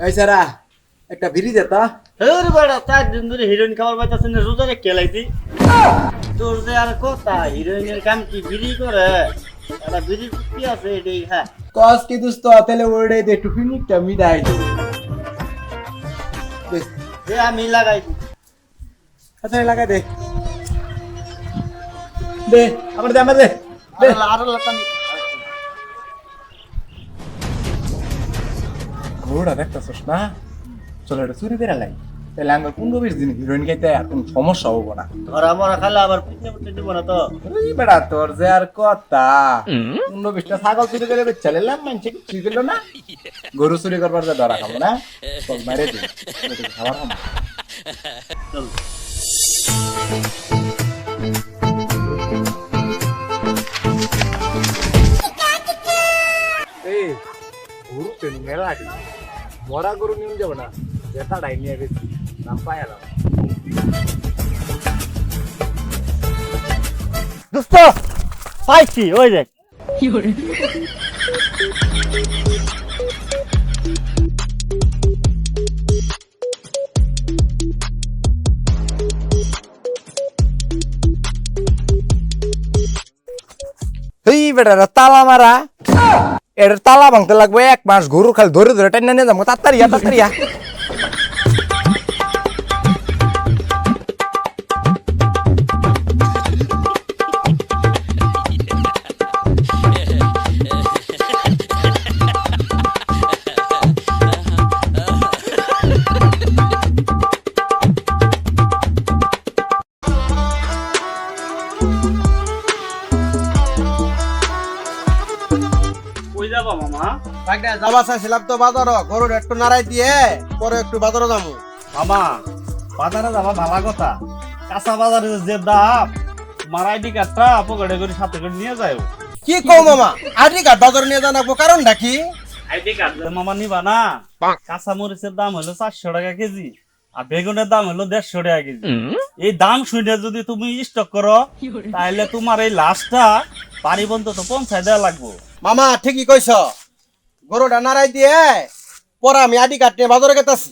এই সারা একটা বিড়ি দে তো। হের বেড়া চার দিন ধরে হিরোইন খাবার পাইতাছে না রোজারে কেলাইতি তোর যে আর কথা হিরোইনের কাম কি বিড়ি করে? একটা বিড়ি কি আছে এটাই হ্যাঁ। কস কি দোস্ত তাহলে ওরে দে একটু ফিনিকটা মিডাই দে। দে যে আমি লাগাই দিই। আচ্ছা লাগা দে। দে আমার দে আমার দে। দে। আরও আরও ঘোড়া দেখতেছস না? চলো এটা চুরি করে লাই। তাহলে আমার পনেরো বিশ দিন হিরোইন খাইতে আর কোনো সমস্যা হব না। ধরা মরা খালে আবার পিটনে পিটনে দিব না তো। এই বেড়া তোর যে আর কথা। পনেরো বিশটা ছাগল চুরি করে বেচালে মানছে কি করল না? গরু চুরি করবার যে ধরা খাব না চল মারে দে খাবার খাব চল। साठी मोरा करून येऊन जेव ना जसा डायनी आहे संपायला দোস্ত পাইছি ওই দেখ এই বেটারা তালা মারা এর তালা ভাঙতে লাগবে, এক মাস গরু খালি ধরে ধরে টাইনা নিয়ে যাব, তাড়াতাড়ি তাড়াতাড়িয়া যাবা চাইছিলাম তো বাজার গরুর একটু নাড়াই দিয়ে পরে একটু বাজারে যাব মামা বাজারে যাবা ভালো কথা। কাঁচা বাজারে যে দাম মার আইডি কার্ডটা পকেটে করে সাথে করে নিয়ে যায় কি কও মামা? আইডি কার্ড বাজারে নিয়ে জানাব কারণটা কি? আইডি কার্ড মামা নিবা না কাঁচা মরিচের দাম হলো চারশো টাকা কেজি আর বেগুনের দাম হলো দেড়শো টাকা কেজি। এই দাম শুনে যদি তুমি স্টক করো তাহলে তোমার এই লাশটা বাড়ি বন্ধ তো পৌঁছায় দেওয়া লাগবো। মামা ঠিকই কইছ। গরুটা নাড়াই দিয়ে পরে আমি আইডি কার্ড নিয়ে বাজারে গেতাছি।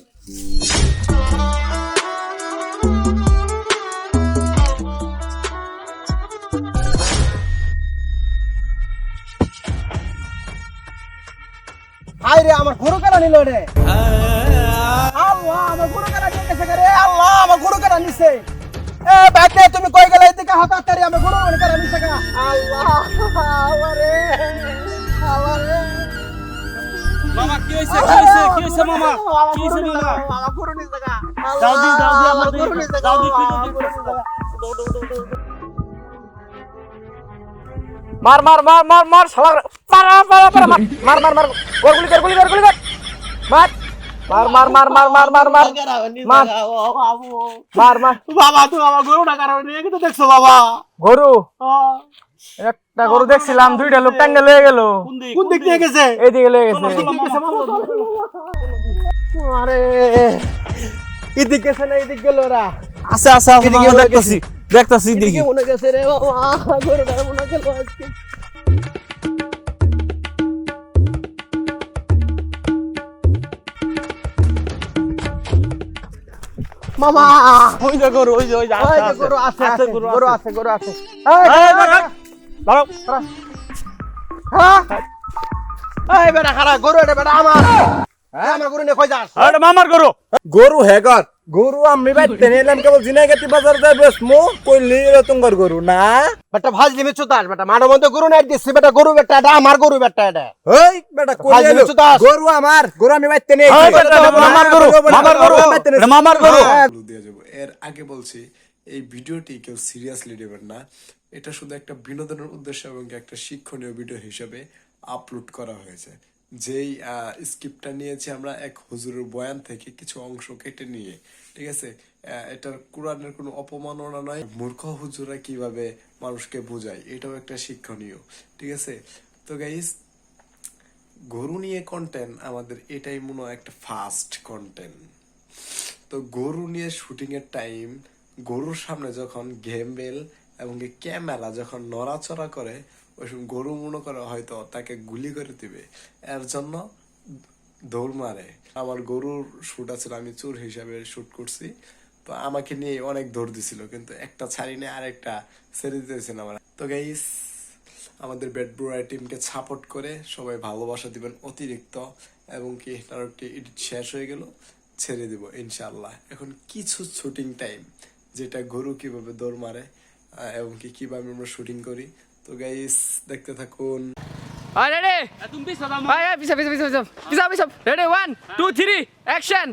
রে, আমার গরু কারা নিল রে। আল্লাহ, আমার গরু কারা নিয়ে আল্লাহ, আমার গরু কারা নিছে। এ, বাইতে, তুমি কই গেলে এদিকে হঠাৎ আমার গরু কারা নিছে আল্লাহ আল্লাহ রে। মামা কি হয়েছে কি হয়েছে মামা কি হয়েছে মামা আমার গরু নিছে গা যাও দি যাও দি আমার গরু নিছে যাও দি মার মার মার মার মার শালা পারা পারা পারা মার মার মার মার গোল গুলি কর গুলি কর গুলি কর মার মার মার মার মার মার মার মার মার মার মার বাবা তুমি আমার গরুটা কারণ নিয়ে কিন্তু দেখছ বাবা গরু একটা গরু দেখছিলাম দুইটা লোক টাঙ্গে লয়ে গেল। কোন দিক দিয়ে গেছে? এইদিকে লয়ে গেছে। আরে এদিক গেছে না এদিক গেল ওরা? আছে আছে আছে মামা দেখতাছি দেখতাছি দেখি। মনে গেছে রে বাবা গরুটা মনে গেল আজকে। মামা! ওই যে গরু ওই যে ওই যে আছে গরু আছে গরু আছে। গরু আছে। এই দাঁড়াও হ্যাঁ? এই বেটা খারাপ গরু এটা বেটা আমার। হ্যাঁ আমার গরু নিয়ে কই যাস? আরে মামার গরু। গরু হেগর গরু আমি বাইতে নিলাম কেবল জিনাগাতি বাজার যাই বেশ মো কইলি রতঙ্গর গরু না? বেটা ভাজ চুতাস বেটা মধ্যে গরু নাই দিচ্ছি বেটা গরু বেটা এটা আমার গরু বেটা এটা। ওই বেটা কই এলো? গরু আমার গরু আমি এই বেটা, মামার গরু, মামার গরু, মামার গরু। এর আগে বলছি এই ভিডিওটি কেউ সিরিয়াসলি নেবেন না। এটা শুধু একটা বিনোদনের উদ্দেশ্য এবং একটা শিক্ষণীয় ভিডিও হিসেবে আপলোড করা হয়েছে। যেই স্ক্রিপ্টটা নিয়েছি আমরা এক হুজুরের বয়ান থেকে কিছু অংশ কেটে নিয়ে, ঠিক আছে? এটার কোরআনের কোনো অপমাননা নয়। মূর্খ হুজুরা কীভাবে মানুষকে বোঝায়, এটাও একটা শিক্ষণীয়, ঠিক আছে? তো গাইস গরু নিয়ে কন্টেন্ট আমাদের এটাই মনে হয় একটা ফাস্ট কন্টেন্ট তো গরু নিয়ে শুটিং এর টাইম গরুর সামনে যখন গেমবেল এবং কি ক্যামেরা যখন নড়াচড়া করে, ওই সময় গরু মনে করে হয়তো তাকে গুলি করে দিবে। এর জন্য দৌড় মারে। আমার গরুর শুট আছে, আমি চোর হিসাবে শুট করছি। তো আমাকে নিয়ে অনেক দৌড় দিছিল, কিন্তু একটা ছাড়ি নিয়ে আরেকটা ছেড়ে দিতেছে না আমার। তো গাইস আমাদের ব্যাট ব্রোয়ার টিমকে সাপোর্ট করে সবাই ভালোবাসা দিবেন অতিরিক্ত, এবং কি নাটকটি এডিট শেষ হয়ে গেল, ছেড়ে দিব ইনশাআল্লাহ। এখন কিছু শুটিং টাইম যেটা গরু কীভাবে দৌড় মারে এবং কি কীভাবে আমরা শুটিং করি। তো গাইস দেখতে থাকুন। আরে রে তুমি পিছাদাম ভাই ভাই পিছা পিছা পিছা পিছা পিছা রেডি 1 2 3 অ্যাকশন